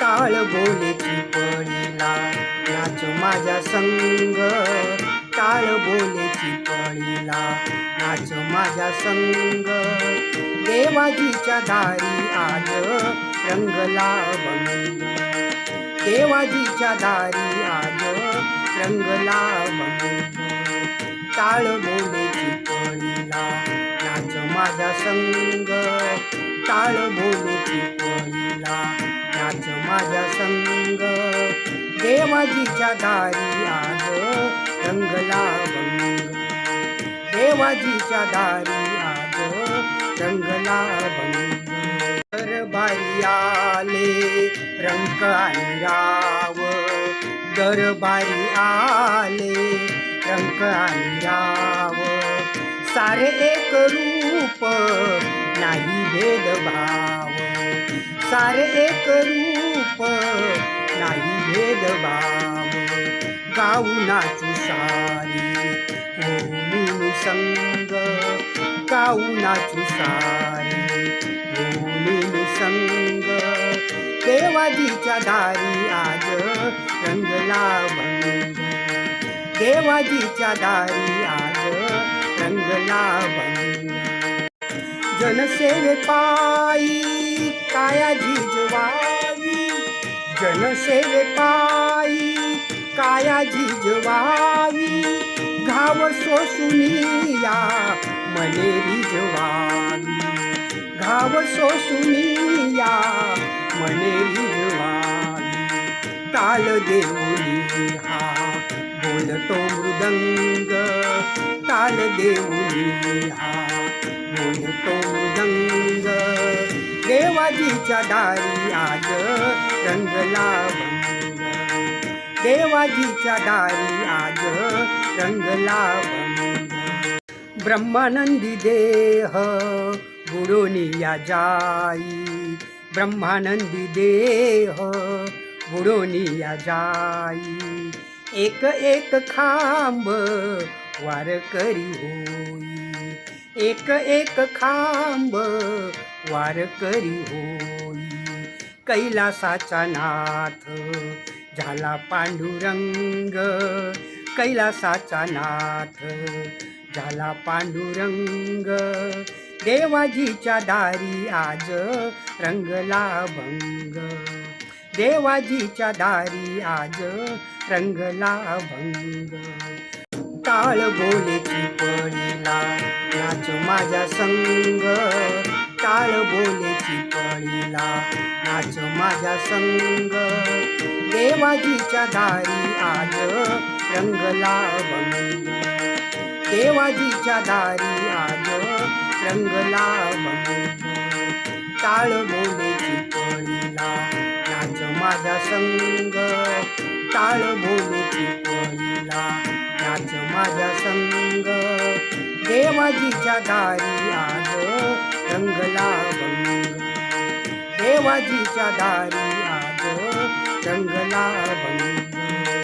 टाळ बोलेची पळीला नाच माझ्या संग. टाळ बोलेची पळीला नाच माझ्या संग. देवाजीच्या दारी आज रंगला भंग देवाजीच्या दारी आज रंगला भंग टाळ बोलेची पळीला नाच माझ्या संग. टाळ बोलेची पळीला नाच माझ्या संग. देवाजीच्या दारी आज रंगला भंग. देवाजीच्या दारी आज रंगला भंग. दरबारी आले रंग आणि राव दरबारी आले रंग आणि राव सारे एक रूप नाही भेदभाव. सारे एक रूप नाही भेदभाव. गाऊ नाचू सारी होली संग गाऊ नाचू सारी होली संग. देवाजीच्या दारी आज रंगला भंग देवाजीच्या दारी आज रंगला भंग जनसेवे पायी कायाजी जवाई जनसेवे पायी कायाजी जवाई घाव सोसुनिया मने रिजवावी. घाव सोसुनिया मने रिजवावी. ताल देऊनी हा बोलतो मृदंग. ताल देऊनी हा मृदंग देवाजीच्या दारी आज रंगला भंग देवाजीच्या दारी आज रंगला भंग ब्रह्मानंदी देह बुडोनिया जाई. ब्रह्मानंदी देह बुडोनिया जाई. एक एक खांब वार करी होई. एक एक खांब वार करी होई. कैलासाचा नाथ झाला पांडुरंग. कैलासाचा नाथ झाला पांडुरंग. देवाजीच्या दारी आज रंगला भंग देवाजीच्या दारी आज रंगला भंग टाळ बोलेची पळीला नाच माझ्या संग. टाळ बोलेची पळीला नाच माझ्या संग. देवाजीच्या दारी आज रंगला बंग देवाजीच्या दारी आज रंगला बंग टाळ बोलेची पळीला नाच माझ्या संग. टाळ बोलेची पळीला देवाजीच्या दारी आज रंगला भंग देवाजीच्या दारी आज रंगला भंग